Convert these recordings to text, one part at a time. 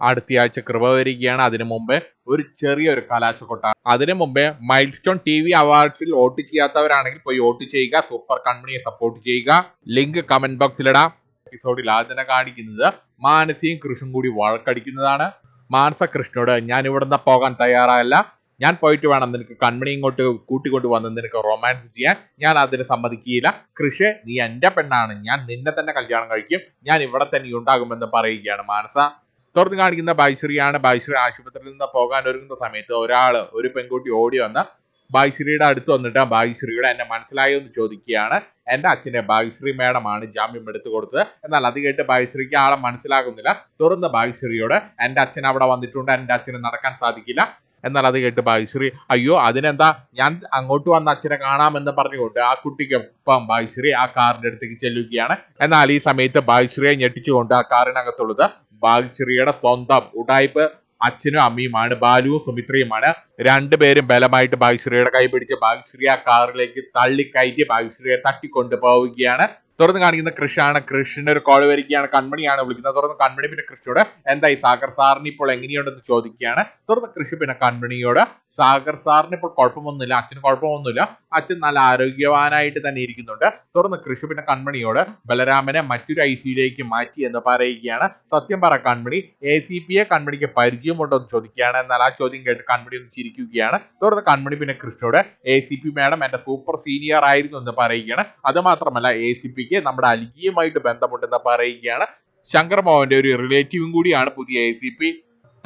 അടുത്തയാഴ്ച കൃപ വരികയാണ്. അതിനു മുമ്പേ ഒരു ചെറിയൊരു കലാശക്കൊട്ടാണ്. അതിനു മുമ്പേ മൈൽ സ്റ്റോൺ ടി വി അവാർഡ്സിൽ വോട്ട് ചെയ്യാത്തവരാണെങ്കിൽ പോയി വോട്ട് ചെയ്യുക. സൂപ്പർ കമ്പനിയെ സപ്പോർട്ട് ചെയ്യുക. ലിങ്ക് കമന്റ് ബോക്സിലിടാം എപ്പിസോഡിൽ ആദ്യം തന്നെ കാണിക്കുന്നത് മാനസിയും കൃഷും കൂടി വഴക്കടിക്കുന്നതാണ്. മാനസ കൃഷ്ണോട് ഞാൻ ഇവിടുന്ന് പോകാൻ തയ്യാറായല്ല ഞാൻ പോയിട്ട് വേണം. നിനക്ക് കൺമണി ഇങ്ങോട്ട് കൂട്ടിക്കൊണ്ട് വന്ന് നിനക്ക് റൊമാൻസ് ചെയ്യാൻ. ഞാൻ അതിന് സമ്മതിക്കുകയില്ല. കൃഷ് നീ എന്റെ പെണ്ണാണ്. ഞാൻ നിന്നെ തന്നെ കല്യാണം കഴിക്കും. ഞാൻ ഇവിടെ തന്നെ ഉണ്ടാകുമെന്ന് പറയുകയാണ് മാനസ. തുറന്ന് കാണിക്കുന്ന ബൈശ്രീയാണ്. ബൈശ്രീ ആശുപത്രിയിൽ നിന്ന് പോകാൻ ഒരുങ്ങുന്ന സമയത്ത് ഒരാൾ ഒരു പെൺകുട്ടി ഓടി വന്ന് ബായിശ്രീയുടെ അടുത്ത് വന്നിട്ട് ബായിശ്രീയുടെ എന്നെ മനസ്സിലായോ എന്ന് ചോദിക്കുകയാണ്. എന്റെ അച്ഛനെ ബായിശ്രീ മേഡമാണ് ജാമ്യം എടുത്തു കൊടുത്തത്. എന്നാൽ അത് കേട്ട് ബായിശ്രീക്ക് ആളെ മനസ്സിലാകുന്നില്ല. തുറന്ന് ബായിശ്രീയോട് എന്റെ അച്ഛൻ അവിടെ വന്നിട്ടുണ്ട്. എന്റെ അച്ഛന് നടക്കാൻ സാധിക്കില്ല. എന്നാൽ അത് കേട്ട് ബായിശ്രീ അയ്യോ അതിനെന്താ? ഞാൻ അങ്ങോട്ട് വന്ന അച്ഛനെ കാണാമെന്ന് പറഞ്ഞുകൊണ്ട് ആ കുട്ടിക്കൊപ്പം ബായിശ്രീ ആ കാറിന്റെ അടുത്തേക്ക് ചെല്ലുകയാണ്. എന്നാൽ ഈ സമയത്ത് ബായിശ്രീയെ ഞെട്ടിച്ചുകൊണ്ട് ആ കാറിനകത്തുള്ളത് ബായിശ്രീയുടെ സ്വന്തം ഉടായ്പ് അച്ഛനും അമ്മയുമാണ് ബാലുവും സുമിത്രയുമാണ് രണ്ടുപേരും ബലമായിട്ട് ബാഗുശ്രീയുടെ കൈ പിടിച്ച് ആ കാറിലേക്ക് തള്ളിക്കയറ്റി ബാഗുശ്രീയെ തട്ടിക്കൊണ്ട് പോവുകയാണ്. തുറന്ന് കാണിക്കുന്ന കൃഷാണ്. കൃഷിന് ഒരു കോൾ വരികയാണ്. കൺമണിയാണ് വിളിക്കുന്നത്. തുറന്ന് കൺമണി പിന്നെ കൃഷിയോട് എന്തായി സാഗർ സാറിന് ഇപ്പോൾ എങ്ങനെയുണ്ടെന്ന് ചോദിക്കുകയാണ്. തുറന്ന് കൃഷി പിന്നെ കൺമണിയോട്. സാഗർ സാറിന് ഇപ്പോൾ കുഴപ്പമൊന്നുമില്ല അച്ഛന് കുഴപ്പമൊന്നുമില്ല. അച്ഛൻ നല്ല ആരോഗ്യവാനായിട്ട് തന്നെ ഇരിക്കുന്നുണ്ട്. തുറന്ന് കൃഷി പിന്നെ കൺമണിയോട് ബലരാമനെ മറ്റൊരു ഐ സിയിലേക്ക് മാറ്റി എന്ന് പറയുകയാണ്. സത്യം പറ കൺമണി എ സി പിയെ കൺമണിക്ക് പരിചയമുണ്ടോ എന്ന് ചോദിക്കുകയാണ്. എന്നാൽ ആ ചോദ്യം കേട്ട് കൺമണി ഒന്ന് ചിരിക്കുകയാണ്. തുറന്ന് കൺമണി പിന്നെ കൃഷ്ണയോട് എ സി പി മാഡം എന്റെ സൂപ്പർ സീനിയർ ആയിരുന്നു എന്ന് പറയുകയാണ്. അത് മാത്രമല്ല എ സി പിക്ക് നമ്മുടെ അലിഗിയുമായിട്ട് ബന്ധമുണ്ടെന്ന് പറയുകയാണ്. ശങ്കർ മോഹന്റെ ഒരു റിലേറ്റീവും കൂടിയാണ് പുതിയ എ സി പി.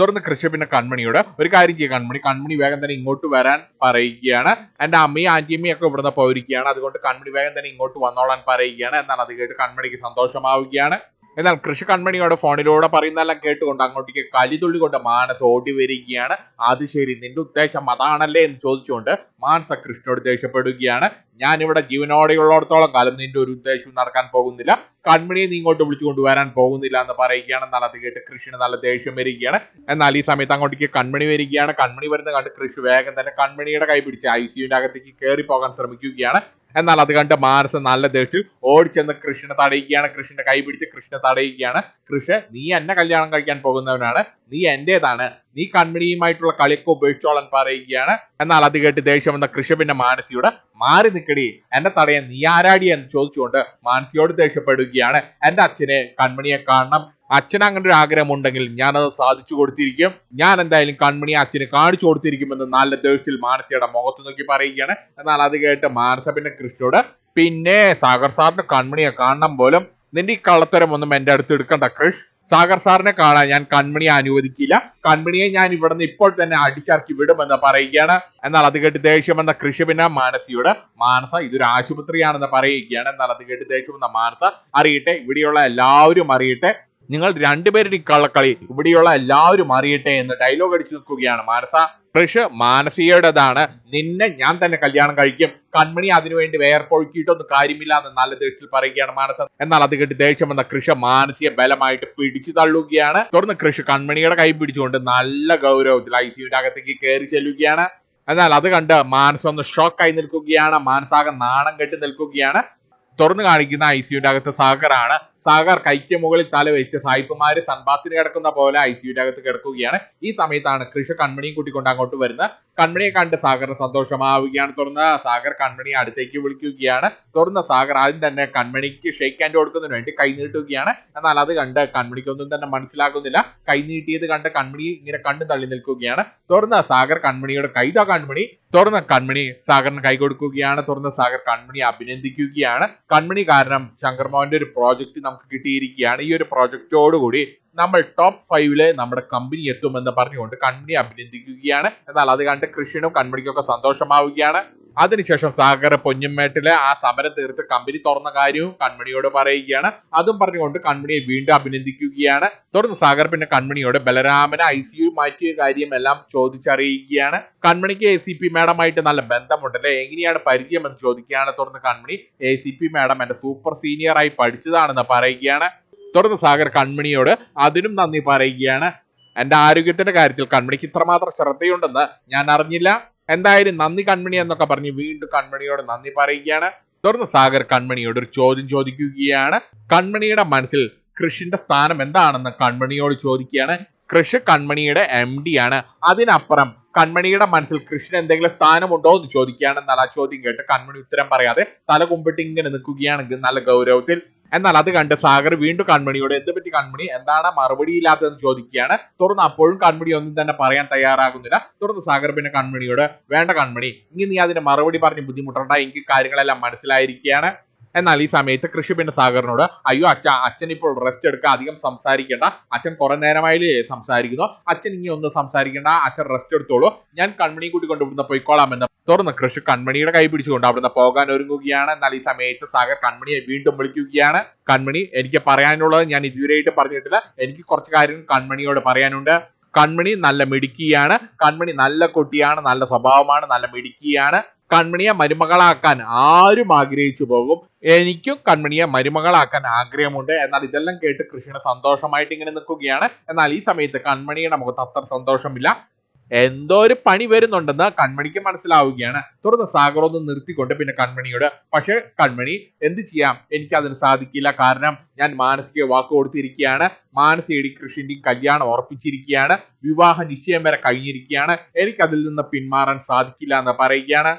തുറന്ന് കൃഷി പിന്നെ കൺമണിയോട് ഒരു കാര്യം ചെയ്യുക കൺമണി. കൺമണി വേഗം തന്നെ ഇങ്ങോട്ട് വരാൻ പറയുകയാണ്. എന്റെ അമ്മയും ആന്റിയമ്മയും ഒക്കെ ഇവിടുന്ന് പോയിരിക്കുകയാണ്. അതുകൊണ്ട് കൺമണി വേഗം തന്നെ ഇങ്ങോട്ട് വന്നോളാൻ പറയുകയാണ് എന്നാൽ അത് കേട്ട് കൺമണിക്ക് സന്തോഷമാവുകയാണ്. എന്നാൽ കൃഷി കൺമണിയോട് ഫോണിലൂടെ പറയുന്നതെല്ലാം കേട്ടുകൊണ്ട് അങ്ങോട്ടേക്ക് കലിതുള്ളി കൊണ്ട് മാനസ് ഓടി വരികയാണ്. അത് ശരി നിന്റെ ഉദ്ദേശം അതാണല്ലേ എന്ന് ചോദിച്ചുകൊണ്ട് മാനസ കൃഷ്ണനോട് ദേഷ്യപ്പെടുകയാണ്. ഞാൻ ഇവിടെ ജീവനോടെയുള്ളിടത്തോളം കാലം നിന്റെ ഒരു ഉദ്ദേശവും നടക്കാൻ പോകുന്നില്ല. കൺമണിയെ നീ ഇങ്ങോട്ട് വിളിച്ചു കൊണ്ടുവരാൻ പോകുന്നില്ല എന്ന് പറയുകയാണ്. എന്നാൽ അത് കേട്ട് കൃഷിന് നല്ല ദേഷ്യം വരികയാണ്. എന്നാൽ ഈ സമയത്ത് അങ്ങോട്ടേക്ക് കൺമണി വരികയാണ്. കൺമണി വരുന്ന കണ്ട് കൃഷി വേഗം തന്നെ കൺമണിയുടെ കൈ പിടിച്ച് ഐ സിയുവിന്റെ അകത്തേക്ക് കയറി പോകാൻ ശ്രമിക്കുകയാണ്. എന്നാൽ അത് കണ്ട് മാനസൻ നല്ല ദേഷ്യം ഓടിച്ചെന്ന് കൃഷ്ണനെ തടയുകയാണ്. കൃഷ്ണന്റെ കൈ പിടിച്ച് കൃഷ്ണനെ തടയുകയാണ്. കൃഷ്ണ നീ എന്നെ കല്യാണം കഴിക്കാൻ പോകുന്നവനാണ്. നീ എന്റേതാണ്. നീ കൺമണിയുമായിട്ടുള്ള കളിക്കോ ഉപേക്ഷിച്ചോളാൻ പറയുകയാണ്. എന്നാൽ അത് കേട്ട് ദേഷ്യം വന്ന കൃഷ്ണ പിന്നെ മാനസിയോട് മാറി നിൽക്കടി എന്നെ തടയാൻ നീ ആരാടി? എന്ന് ചോദിച്ചുകൊണ്ട് മാനസിയോട് ദേഷ്യപ്പെടുകയാണ്. എന്റെ അച്ഛനെ കൺമണിയെ കാണണം. അച്ഛന് അങ്ങനെ ഒരു ആഗ്രഹം ഉണ്ടെങ്കിൽ ഞാനത് സാധിച്ചു കൊടുത്തിരിക്കും. ഞാൻ എന്തായാലും കൺമണി അച്ഛന് കാണിച്ചു കൊടുത്തിരിക്കുമെന്ന് നല്ല ദേഷ്യത്തിൽ മാനസയുടെ മുഖത്ത് നോക്കി പറയുകയാണ്. എന്നാൽ അത് കേട്ട് മാനസ പിന്നെ കൃഷ്ണയോട് പിന്നെ സാഗർ സാറിന്റെ കൺമണിയെ കാണണം പോലും. നിന്റെ ഈ കള്ളത്തരം ഒന്നും എന്റെ അടുത്ത് എടുക്കണ്ട കൃഷ്. സാഗർ സാറിനെ കാണാൻ ഞാൻ കൺമണിയെ അനുവദിക്കില്ല. കൺമണിയെ ഞാൻ ഇവിടുന്ന് ഇപ്പോൾ തന്നെ അടിച്ചിറക്കി വിടുമെന്ന് പറയുകയാണ്. എന്നാൽ അത് കേട്ട് ദേഷ്യം വന്ന കൃഷി പിന്നെ മാനസിയോട് മാനസ ഇതൊരു ആശുപത്രിയാണെന്ന് പറയുകയാണ്. എന്നാൽ അത് കേട്ട് ദേഷ്യം വന്ന മാനസ അറിയട്ടെ ഇവിടെയുള്ള എല്ലാവരും അറിയട്ടെ. നിങ്ങൾ രണ്ടുപേരുടെ കള്ളക്കളി ഇവിടെയുള്ള എല്ലാവരും അറിയട്ടെ എന്ന് ഡയലോഗ് അടിച്ചു നിൽക്കുകയാണ്. മാനസ ഋഷ് മാനസികയുടേതാണ് നിന്നെ ഞാൻ തന്നെ കല്യാണം കഴിക്കും. കൺമണി അതിനുവേണ്ടി വേർപ്പൊഴുക്കിയിട്ടൊന്നും കാര്യമില്ല എന്ന് നല്ല ദേഷ്യത്തിൽ പറയുകയാണ് മാനസ. എന്നാൽ അത് കേട്ട് ദേഷ്യം വന്ന കൃഷ മാനസിക ബലമായിട്ട് പിടിച്ചു തള്ളുകയാണ്. തുടർന്ന് കൃഷ കൺമണിയുടെ കൈ പിടിച്ചുകൊണ്ട് നല്ല ഗൗരവത്തിൽ ഐ സിയുടെ അകത്തേക്ക് കയറി ചെല്ലുകയാണ്. എന്നാൽ അത് കണ്ട് മാനസൊന്ന് ഷോക്കായി നിൽക്കുകയാണ്. മാനസാകെ നാണം കെട്ടി നിൽക്കുകയാണ്. തുറന്നു കാണിക്കുന്ന ഐ സിയുടെ അകത്ത് സാഗറാണ് സാഗർ കൈക്ക് മുകളിൽ തല വെച്ച് സായിപ്പുമാര് സൺബാത്തിന് കിടക്കുന്ന പോലെ ഐ സിയുടെ അകത്ത് കിടക്കുകയാണ്. ഈ സമയത്താണ് കൃഷ കൺമണിയും കൂട്ടിക്കൊണ്ട് അങ്ങോട്ട് വരുന്നത്. കൺമണിയെ കണ്ട് സാഗറിന് സന്തോഷമാവുകയാണ്. തുറന്ന് സാഗർ കൺമണിയെ അടുത്തേക്ക് വിളിക്കുകയാണ്. തുറന്ന സാഗർ ആദ്യം തന്നെ കൺമണിക്ക് ഷെയ്ക്ക് ഹാൻഡ് കൊടുക്കുന്നതിന് വേണ്ടി കൈ നീട്ടുകയാണ്. എന്നാൽ അത് കണ്ട് കൺമണിക്കൊന്നും തന്നെ മനസ്സിലാക്കുന്നില്ല കൈ നീട്ടിയത് കണ്ട് കൺമണി ഇങ്ങനെ കണ്ടു തള്ളി നിൽക്കുകയാണ്. തുറന്ന സാഗർ കൺമണിയുടെ കൈതാ കൺമണി. തുറന്ന കൺമണി സാഗറിന് കൈ കൊടുക്കുകയാണ്. തുറന്ന സാഗർ കൺമണി അഭിനന്ദിക്കുകയാണ്. കൺമണി കാരണം ശങ്കർ മോഹന്റെ ഒരു പ്രോജക്റ്റ് നമുക്ക് കിട്ടിയിരിക്കുകയാണ് ഈ ഒരു പ്രോജക്റ്റോടുകൂടി നമ്മൾ ടോപ്പ് ഫൈവിൽ നമ്മുടെ കമ്പനി എത്തുമെന്ന് പറഞ്ഞുകൊണ്ട് കമ്പനി അഭിനന്ദിക്കുകയാണ്. എന്നാൽ അത് കണ്ട് കൃഷിനും കൺമണിക്കൊക്കെ സന്തോഷമാവുകയാണ്. അതിനുശേഷം സാഗർ പൊന്നുമേട്ടിലെ ആ സമരം തീർത്ത് കമ്പനി തുറന്ന കാര്യവും കൺമണിയോട് പറയുകയാണ്. അതും പറഞ്ഞുകൊണ്ട് കൺമണിയെ വീണ്ടും അഭിനന്ദിക്കുകയാണ്. തുടർന്ന് സാഗർ പിന്നെ കൺമണിയോട് ബലരാമനെ ഐ സി യു മാറ്റിയ കാര്യം എല്ലാം ചോദിച്ചറിയുകയാണ്. കൺമണിക്ക് എ സി പി മാഡമായിട്ട് നല്ല ബന്ധമുണ്ടല്ലേ? എങ്ങനെയാണ് പരിചയം എന്ന് ചോദിക്കുകയാണ് തുടർന്ന് Kanmani. A C P madam എന്റെ സൂപ്പർ സീനിയറായി പഠിച്ചതാണെന്ന് പറയുകയാണ്. തുടർന്ന് സാഗർ കൺമണിയോട് അതിനും നന്ദി പറയുകയാണ്. എന്റെ ആരോഗ്യത്തിന്റെ കാര്യത്തിൽ കൺമണിക്ക് ഇത്രമാത്രം ശ്രദ്ധയുണ്ടെന്ന് ഞാൻ അറിഞ്ഞില്ല. എന്തായാലും നന്ദി കൺമണി എന്നൊക്കെ പറഞ്ഞ് വീണ്ടും കൺമണിയോട് നന്ദി പറയുകയാണ്. തുടർന്ന് സാഗർ കൺമണിയോട് ഒരു ചോദ്യം ചോദിക്കുകയാണ്. കൺമണിയുടെ മനസ്സിൽ കൃഷിന്റെ സ്ഥാനം എന്താണെന്ന് കൺമണിയോട് ചോദിക്കുകയാണ്. കൃഷ് കൺമണിയുടെ എം ഡി ആണ്. അതിനപ്പുറം കൺമണിയുടെ മനസ്സിൽ കൃഷിന് എന്തെങ്കിലും സ്ഥാനമുണ്ടോ എന്ന് ചോദിക്കുകയാണ് നല്ല ആ ചോദ്യം കേട്ട് കൺമണി ഉത്തരം പറയാതെ തല കുമ്പിട്ട് ഇങ്ങനെ നിൽക്കുകയാണെങ്കിൽ നല്ല ഗൗരവത്തിൽ എന്നാൽ അത് കണ്ട് സാഗർ വീണ്ടും കൺമണിയോട് എന്ത് പറ്റി കൺമണി? എന്താണ് മറുപടി ഇല്ലാത്തതെന്ന് ചോദിക്കുകയാണ്. തുടർന്ന് അപ്പോഴും കൺമണി ഒന്നും തന്നെ പറയാൻ തയ്യാറാകുന്നില്ല. തുടർന്ന് സാഗർ പിന്നെ കൺമണിയോട് വേണ്ട കൺമണി ഇനി നീ അതിന് മറുപടി പറഞ്ഞ് ബുദ്ധിമുട്ടണ്ട. എനിക്ക് കാര്യങ്ങളെല്ലാം മനസ്സിലായിരിക്കുകയാണ്. എന്നാൽ ഈ സമയത്ത് കൃഷി പിന്നെ സാഗറിനോട് അയ്യോ അച്ഛ അച്ഛൻ ഇപ്പോൾ റെസ്റ്റ് എടുക്കുക അധികം സംസാരിക്കേണ്ട. അച്ഛൻ കുറെ നേരമായില്ലേ സംസാരിക്കുന്നു. അച്ഛൻ ഇനി ഒന്നും സംസാരിക്കേണ്ട. അച്ഛൻ റെസ്റ്റ് എടുത്തോളൂ. ഞാൻ കൺമണി കൂട്ടി കൊണ്ട് ഇവിടുന്ന് പോയിക്കോളാം എന്ന് തുറന്ന് കൃഷി കൺമണിയുടെ കൈ പിടിച്ചുകൊണ്ട് അവിടുന്ന് പോകാൻ ഒരുങ്ങുകയാണ്. എന്നാൽ ഈ സമയത്ത് സാഗർ കൺമണിയെ വീണ്ടും വിളിക്കുകയാണ്. കൺമണി എനിക്ക് പറയാനുള്ളത് ഞാൻ ഇതുവരെയായിട്ട് പറഞ്ഞിട്ടില്ല. എനിക്ക് കുറച്ച് കാര്യം കൺമണിയോട് പറയാനുണ്ട്. കൺമണി നല്ല മിടുക്കിയാണ്. കൺമണി നല്ല കുട്ടിയാണ്. നല്ല സ്വഭാവമാണ്. നല്ല മിടുക്കിയാണ്. കൺമണിയെ മരുമകളാക്കാൻ ആരും ആഗ്രഹിച്ചു പോകും. എനിക്കും കൺമണിയെ മരുമകളാക്കാൻ ആഗ്രഹമുണ്ട്. എന്നാൽ ഇതെല്ലാം കേട്ട് കൃഷ്ണ സന്തോഷമായിട്ട് ഇങ്ങനെ നിൽക്കുകയാണ്. എന്നാൽ ഈ സമയത്ത് കൺമണിയുടെ മുഖത്ത് അത്ര സന്തോഷമില്ല. എന്തോ ഒരു പണി വരുന്നുണ്ടെന്ന് കൺമണിക്ക് മനസ്സിലാവുകയാണ്. തുടർന്ന് സാഗർ ഒന്ന് നിർത്തിക്കൊണ്ട് പിന്നെ കൺമണിയോട് പക്ഷെ കൺമണി എന്ത് ചെയ്യാം? എനിക്ക് അതിന് സാധിക്കില്ല. കാരണം ഞാൻ മാനസിക വാക്ക് കൊടുത്തിരിക്കുകയാണ്. മാനസികടി കൃഷിന്റെയും കല്യാണം ഉറപ്പിച്ചിരിക്കുകയാണ്. വിവാഹ നിശ്ചയം വരെ കഴിഞ്ഞിരിക്കുകയാണ്. എനിക്കതിൽ നിന്ന് പിന്മാറാൻ സാധിക്കില്ല എന്ന് പറയുകയാണ്.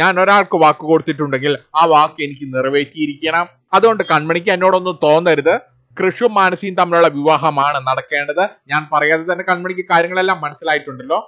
ഞാൻ ഒരാൾക്ക് വാക്ക് കൊടുത്തിട്ടുണ്ടെങ്കിൽ ആ വാക്ക് എനിക്ക് നിറവേറ്റിയിരിക്കണം. അതുകൊണ്ട് കൺമണിക്ക് എന്നോടൊന്നും തോന്നരുത്. കൃഷും മാനസിയും തമ്മിലുള്ള വിവാഹമാണ് നടക്കേണ്ടത്. ഞാൻ പറയാതെ തന്നെ കൺമണിക്ക് കാര്യങ്ങളെല്ലാം മനസ്സിലായിട്ടുണ്ടല്ലോ.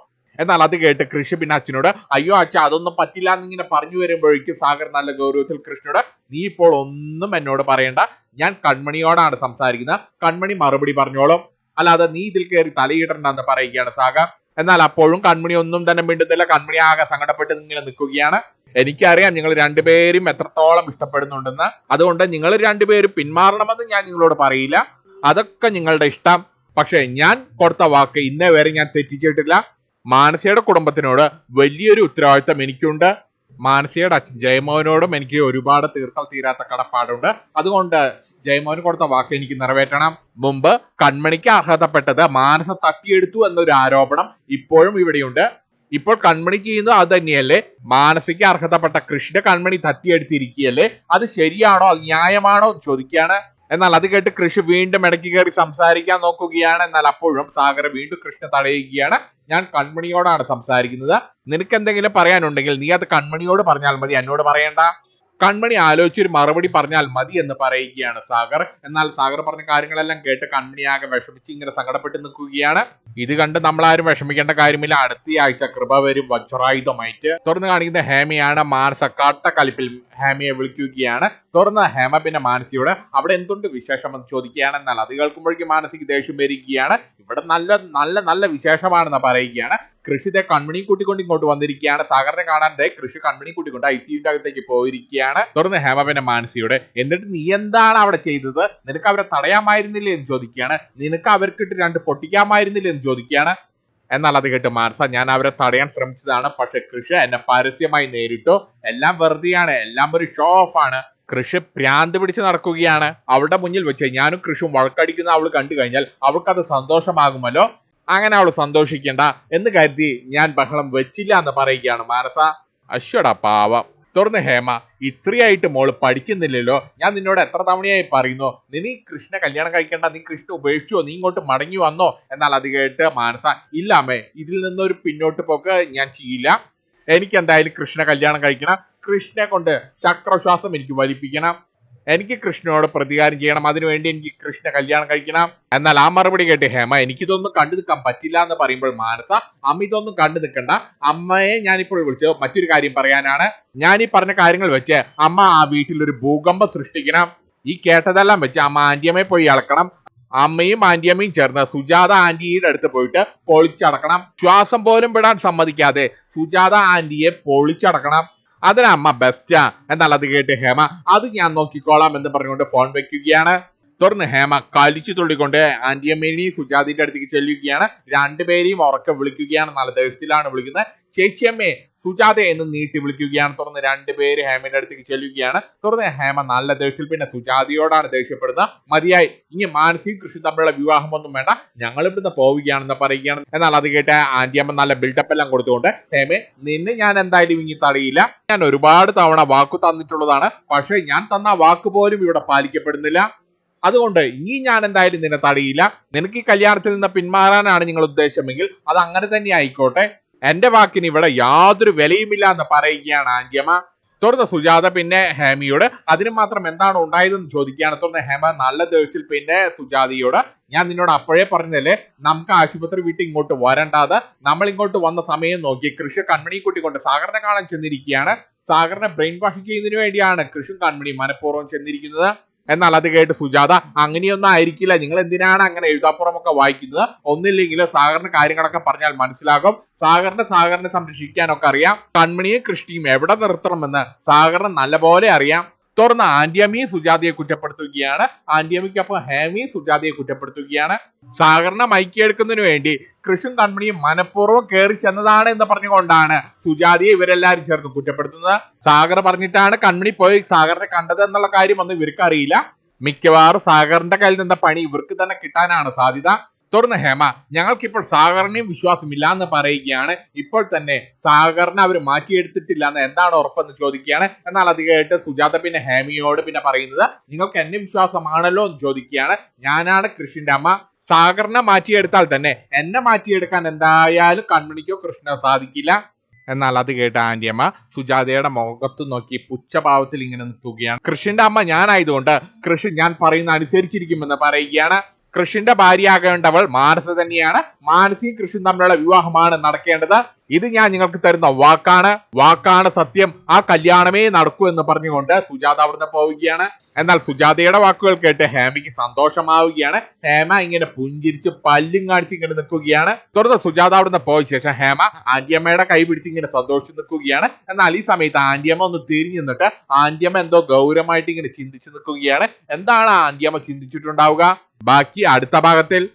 എന്നാൽ അത് കേട്ട് കൃഷി പിന്നെ അച്ഛനോട് അയ്യോ അച്ഛ അതൊന്നും പറ്റില്ല എന്നിങ്ങനെ പറഞ്ഞു വരുമ്പോഴേക്കും സാഗർ നല്ല ഗൗരവത്തിൽ കൃഷ്ണനോട് നീ ഇപ്പോൾ ഒന്നും എന്നോട് പറയണ്ട. ഞാൻ കൺമണിയോടാണ് സംസാരിക്കുന്നത്. കൺമണി മറുപടി പറഞ്ഞോളും. അല്ലാതെ നീ ഇതിൽ കയറി തലയിടണ്ടെന്ന് പറയുകയാണ് സാഗർ. എന്നാൽ അപ്പോഴും കൺമണി ഒന്നും തന്നെ മിണ്ടുന്നില്ല. കൺമണി ആകെ സങ്കടപ്പെട്ട് ഇങ്ങനെ നിൽക്കുകയാണ്. എനിക്കറിയാം നിങ്ങൾ രണ്ടുപേരും എത്രത്തോളം ഇഷ്ടപ്പെടുന്നുണ്ടെന്ന്. അതുകൊണ്ട് നിങ്ങൾ രണ്ടുപേരും പിന്മാറണമെന്ന് ഞാൻ നിങ്ങളോട് പറയില്ല. അതൊക്കെ നിങ്ങളുടെ ഇഷ്ടം. പക്ഷേ ഞാൻ കൊടുത്ത വാക്ക് ഇന്നേ വരെ ഞാൻ തെറ്റിച്ചിട്ടില്ല. മാനസയുടെ കുടുംബത്തിനോട് വലിയൊരു ഉത്തരവാദിത്തം എനിക്കുണ്ട്. മാനസികയുടെ അച്ഛൻ ജയമോഹനോടും എനിക്ക് ഒരുപാട് തീർത്താൽ തീരാത്ത കടപ്പാടുണ്ട്. അതുകൊണ്ട് ജയമോഹൻ കൊടുത്ത വാക്ക് എനിക്ക് നിറവേറ്റണം. മുമ്പ് കൺമണിക്ക് അർഹതപ്പെട്ടത് മാനസ തട്ടിയെടുത്തു എന്നൊരു ആരോപണം ഇപ്പോഴും ഇവിടെയുണ്ട്. ഇപ്പോൾ കൺമണി ചെയ്യുന്നത് അത് തന്നെയല്ലേ? മാനസിക അർഹതപ്പെട്ട കൃഷിയുടെ കൺമണി തട്ടിയെടുത്തിരിക്കുകയല്ലേ? അത് ശരിയാണോ? അത് ന്യായമാണോ? ചോദിക്കുകയാണ്. എന്നാൽ അത് കേട്ട് കൃഷി വീണ്ടും ഇടയ്ക്ക് കയറി സംസാരിക്കാൻ നോക്കുകയാണ്. എന്നാൽ അപ്പോഴും സാഗർ വീണ്ടും കൃഷ്ണ തടയുകയാണ്. ഞാൻ കൺമണിയോടാണ് സംസാരിക്കുന്നത്. നിനക്ക് എന്തെങ്കിലും പറയാനുണ്ടെങ്കിൽ നീ അത് കൺമണിയോട് പറഞ്ഞാൽ മതി. എന്നോട് പറയണ്ട. കൺമണി ആലോചിച്ചൊരു മറുപടി പറഞ്ഞാൽ മതി എന്ന് പറയുകയാണ് സാഗർ. എന്നാൽ സാഗർ പറഞ്ഞ കാര്യങ്ങളെല്ലാം കേട്ട് കൺമണി ആകെ വിഷമിച്ച് ഇങ്ങനെ സങ്കടപ്പെട്ട് നിൽക്കുകയാണ്. ഇത് കണ്ട് നമ്മളാരും വിഷമിക്കേണ്ട കാര്യമില്ല. അടുത്ത ആഴ്ച കൃപ വരും വജ്രായുധമായിട്ട്. തുറന്ന് കാണിക്കുന്ന ഹേമയാണ് മാനസ കട്ടക്കലിപ്പിൽ ഹേമയെ വിളിക്കുകയാണ്. തുറന്ന ഹേമ പിന്നെ മാനസിയോട് അവിടെ എന്തുണ്ട് വിശേഷം? എന്ന് ചോദിക്കുകയാണ്. എന്നാൽ അത് കേൾക്കുമ്പോഴേക്കും മാനസിക ദേഷ്യം വരികയാണ്. ഇവിടെ നല്ല നല്ല നല്ല വിശേഷമാണെന്ന് പറയുകയാണ്. കൃഷിതെ കൺമണി കൂട്ടിക്കൊണ്ട് ഇങ്ങോട്ട് വന്നിരിക്കുകയാണ്. സാഗറിനെ കാണാൻ കൃഷി കൺമണി കൂട്ടിക്കൊണ്ട് ഐ സിയുടെ അകത്തേക്ക് പോയിരിക്കുകയാണ്. തുടർന്ന് ഹേമ മാനസിയോട് എന്നിട്ട് നീ എന്താണ് അവിടെ ചെയ്തത്? നിനക്ക് അവരെ തടയാമായിരുന്നില്ലേ? എന്ന് ചോദിക്കുകയാണ്. നിനക്ക് അവർക്കിട്ട് രണ്ട് പൊട്ടിക്കാമായിരുന്നില്ലേ? എന്ന് ചോദിക്കുകയാണ്. എന്നാൽ അത് കേട്ട് മാനസ ഞാൻ അവരെ തടയാൻ ശ്രമിച്ചതാണ്. പക്ഷെ കൃഷ എന്നെ പരസ്യമായി നേരിട്ടു. എല്ലാം വെറുതെയാണ്. എല്ലാം ഒരു ഷോ ഓഫ് ആണ്. കൃഷ് പ്രാന്ത് പിടിച്ച് നടക്കുകയാണ്. അവളുടെ മുന്നിൽ വെച്ച് ഞാനും കൃഷിയും വഴക്കടിക്കുന്ന അവൾ കണ്ടു കഴിഞ്ഞാൽ അവൾക്കത് സന്തോഷമാകുമല്ലോ. അങ്ങനെ അവൾ സന്തോഷിക്കേണ്ട. എന്ന് കരുതി ഞാൻ ബഹളം വെച്ചില്ല എന്ന് പറയുകയാണ് മാനസ. അശ്വടാ പാവം. തുറന്ന് ഹേമ ഇത്രയായിട്ട് മോൾ പഠിക്കുന്നില്ലല്ലോ. ഞാൻ നിന്നോട് എത്ര തവണയായി പറയുന്നു നീ കൃഷ്ണ കല്യാണം കഴിക്കേണ്ട നീ കൃഷ്ണ ഉപേക്ഷിച്ചോ നീ ഇങ്ങോട്ട് മടങ്ങി വന്നോ? എന്നാൽ അത് കേട്ട് മാനസ ഇല്ലാമേ ഇതിൽ നിന്നൊരു പിന്നോട്ട് പോക്ക് ഞാൻ ചെയ്യില്ല. എനിക്ക് എന്തായാലും കൃഷ്ണ കല്യാണം കഴിക്കണം. കൃഷ്ണനെ കൊണ്ട് ചക്രശ്വാസം എനിക്ക് വലിപ്പിക്കണം. എനിക്ക് കൃഷ്ണനോട് പ്രതികാരം ചെയ്യണം. അതിനുവേണ്ടി എനിക്ക് കൃഷ്ണ കല്യാണം കഴിക്കണം. എന്നാൽ ആ മറുപടി കേട്ട് ഹേമ എനിക്കിതൊന്നും കണ്ടു നിൽക്കാൻ പറ്റില്ല എന്ന് പറയുമ്പോൾ മാനസ അമ്മ ഇതൊന്നും കണ്ടു നിൽക്കണ്ട. അമ്മയെ ഞാനിപ്പോൾ വിളിച്ച് മറ്റൊരു കാര്യം പറയാനാണ്. ഞാൻ ഈ പറഞ്ഞ കാര്യങ്ങൾ വെച്ച് അമ്മ ആ വീട്ടിൽ ഒരു ഭൂകമ്പം സൃഷ്ടിക്കണം. ഈ കേട്ടതെല്ലാം വെച്ച് അമ്മ ആന്റിയമ്മയെ പോയി അളക്കണം. അമ്മയും ആന്റിയമ്മയും ചേർന്ന് സുജാത ആന്റിയുടെ അടുത്ത് പോയിട്ട് പൊളിച്ചടക്കണം. ശ്വാസം പോലും വിടാൻ സമ്മതിക്കാതെ സുജാത ആന്റിയെ പൊളിച്ചടക്കണം. അതിന് അമ്മ ബെസ്റ്റാ. എന്നാൽ അത് കേട്ട് ഹേമ അത് ഞാൻ നോക്കിക്കോളാം എന്ന് പറഞ്ഞുകൊണ്ട് ഫോൺ വെക്കുകയാണ്. തുടർന്ന് ഹേമ കലിച്ചു തുള്ളിക്കൊണ്ട് ആന്റിയമ്മേനെയും സുജാതിന്റെ അടുത്തേക്ക് ചെല്ലുകയാണ്. രണ്ടുപേരെയും ഉറക്കെ വിളിക്കുകയാണ്. നല്ല ദേഷ്യത്തിലാണ് വിളിക്കുന്നത്. ചേച്ചിയമ്മേ സുജാത എന്ന് നീട്ടി വിളിക്കുകയാണ്. തുടർന്ന് രണ്ടുപേര് ഹേമയുടെ അടുത്തേക്ക് ചെല്ലുകയാണ്. തുടർന്ന് ഹേമ നല്ല ദേഷ്യത്തിൽ പിന്നെ സുജാതയോടാണ് ദേഷ്യപ്പെടുന്നത്. മതിയായി. ഇനി മാനസിക കൃഷി തമ്മിലുള്ള വിവാഹമൊന്നും വേണ്ട. ഞങ്ങൾ ഇവിടുന്ന് പോവുകയാണെന്ന് പറയുകയാണ്. എന്നാൽ അത് കേട്ട ആന്റിയമ്മ നല്ല ബിൽഡപ്പ് എല്ലാം കൊടുത്തുകൊണ്ട് ഹേമേ നിന്നെ ഞാൻ എന്തായാലും ഇനി തടയില്ല. ഞാൻ ഒരുപാട് തവണ വാക്ക് തന്നിട്ടുള്ളതാണ്. പക്ഷേ ഞാൻ തന്ന വാക്ക് പോലും ഇവിടെ പാലിക്കപ്പെടുന്നില്ല. അതുകൊണ്ട് ഇനി ഞാൻ എന്തായാലും നിന്നെ തടയില്ല. നിനക്ക് ഈ കല്യാണത്തിൽ നിന്ന് പിന്മാറാനാണ് നിങ്ങൾ ഉദ്ദേശമെങ്കിൽ അത് അങ്ങനെ തന്നെ ആയിക്കോട്ടെ. എന്റെ വാക്കിന് ഇവിടെ യാതൊരു വിലയുമില്ല എന്ന് പറയുകയാണ് ആന്റിയമ്മ തുടർന്ന് സുജാത പിന്നെ ഹേമിയോട് അതിന് മാത്രം എന്താണ് ഉണ്ടായതെന്ന് ചോദിക്കുകയാണ്. തുടർന്ന് ഹേമ നല്ല ദേഷ്യത്തിൽ പിന്നെ സുജാതയോട് ഞാൻ നിന്നോട് അപ്പോഴേ പറഞ്ഞതല്ലേ നമുക്ക് ആശുപത്രി വിട്ട് ഇങ്ങോട്ട് വരണ്ടാതെ. നമ്മൾ ഇങ്ങോട്ട് വന്ന സമയം നോക്കി കൃഷി കൺമണി കൂട്ടിക്കൊണ്ട് സാഗറിനെ കാണാൻ ചെന്നിരിക്കുകയാണ്. സാഗറിനെ ബ്രെയിൻ വാഷ് ചെയ്യുന്നതിന് വേണ്ടിയാണ് കൃഷി കൺമണി മനഃപൂർവം ചെന്നിരിക്കുന്നത്. എന്നാൽ അത് കേട്ട് സുജാത അങ്ങനെയൊന്നും ആയിരിക്കില്ല. നിങ്ങൾ എന്തിനാണ് അങ്ങനെ എഴുതാപ്പുറമൊക്കെ വായിക്കുന്നത്? ഒന്നില്ലെങ്കിൽ സാഗറിന് കാര്യങ്ങളൊക്കെ പറഞ്ഞാൽ മനസ്സിലാകും. സാഗറിന്റെ സാഗറിനെ സംരക്ഷിക്കാനൊക്കെ അറിയാം. കൺമണിയും കൃഷ്ണിയും എവിടെ നിർത്തണമെന്ന് സാഗറിന് നല്ലപോലെ അറിയാം. തുറന്ന് ആന്റിയമ്മയും സുജാതയെ കുറ്റപ്പെടുത്തുകയാണ്. ആന്റിയമ്മയ്ക്കൊപ്പം ഹേമിയും സുജാതയെ കുറ്റപ്പെടുത്തുകയാണ്. സഹകരണം മൈക്കിയെടുക്കുന്നതിന് വേണ്ടി കൃഷ്ണൻ കൺമണിയും മനഃപൂർവം കയറി ചെന്നതാണ് എന്ന് പറഞ്ഞുകൊണ്ടാണ് സുജാതയെ ഇവരെല്ലാരും ചേർന്ന് കുറ്റപ്പെടുത്തുന്നത്. സാഗർ പറഞ്ഞിട്ടാണ് കൺമണി പോയി സാഗറിനെ കണ്ടത് എന്നുള്ള കാര്യം ഒന്നും ഇവർക്ക് അറിയില്ല. മിക്കവാറും സാഗറിന്റെ കയ്യിൽ നിന്ന പണി ഇവർക്ക് തന്നെ കിട്ടാനാണ് സാധ്യത. തുടർന്ന് ഹേമ ഞങ്ങൾക്കിപ്പോൾ സഹകരണയും വിശ്വാസമില്ല എന്ന് പറയുകയാണ്. ഇപ്പോൾ തന്നെ സഹകരണം അവർ മാറ്റിയെടുത്തിട്ടില്ല എന്ന് എന്താണ് ഉറപ്പെന്ന് ചോദിക്കുകയാണ്. എന്നാൽ അത് കേട്ട് സുജാത പിന്നെ ഹേമിയോട് പിന്നെ പറയുന്നത് നിങ്ങൾക്ക് എന്നെ വിശ്വാസമാണല്ലോ എന്ന് ചോദിക്കുകയാണ്. ഞാനാണ് കൃഷിന്റെ അമ്മ. സഹകരണം മാറ്റിയെടുത്താൽ തന്നെ എന്നെ മാറ്റിയെടുക്കാൻ എന്തായാലും കൺമണിക്കോ കൃഷ്ണനോ സാധിക്കില്ല. എന്നാൽ അത് കേട്ട ആന്റിയമ്മ സുജാതയുടെ മുഖത്ത് നോക്കി പുച്ഛഭാവത്തിൽ ഇങ്ങനെ നിൽക്കുകയാണ്. കൃഷിന്റെ അമ്മ ഞാനായതുകൊണ്ട് കൃഷി ഞാൻ പറയുന്ന അനുസരിച്ചിരിക്കുമെന്ന് പറയുകയാണ്. കൃഷിന്റെ ഭാര്യയാകേണ്ടവൾ മാനസ തന്നെയാണ്. മാനസിയും കൃഷിയും തമ്മിലുള്ള വിവാഹമാണ് നടക്കേണ്ടത്. ഇത് ഞാൻ നിങ്ങൾക്ക് തരുന്ന വാക്കാണ്. വാക്കാണ് സത്യം. ആ കല്യാണമേ നടക്കൂ എന്ന് പറഞ്ഞുകൊണ്ട് സുജാത അവിടുന്ന് പോവുകയാണ്. എന്നാൽ സുജാതയുടെ വാക്കുകൾ കേട്ട് ഹേമയ്ക്ക് സന്തോഷമാവുകയാണ്. ഹേമ ഇങ്ങനെ പുഞ്ചിരിച്ച് പല്ലും കാണിച്ച് ഇങ്ങനെ നിൽക്കുകയാണ്. തുടർന്ന് സുജാത അവിടുന്ന് പോയ ശേഷം ഹേമ ആന്റിയമ്മയുടെ കൈ പിടിച്ച് ഇങ്ങനെ സന്തോഷിച്ച് നിൽക്കുകയാണ്. എന്നാൽ ഈ സമയത്ത് ആന്റിയമ്മ ഒന്ന് തിരിഞ്ഞു നിന്നിട്ട് ആന്റിയമ്മ എന്തോ ഗൗരവമായിട്ട് ഇങ്ങനെ ചിന്തിച്ചു നിൽക്കുകയാണ്. എന്താണ് ആന്റിയമ്മ ചിന്തിച്ചിട്ടുണ്ടാവുക? ബാക്കി അടുത്ത ഭാഗത്തിൽ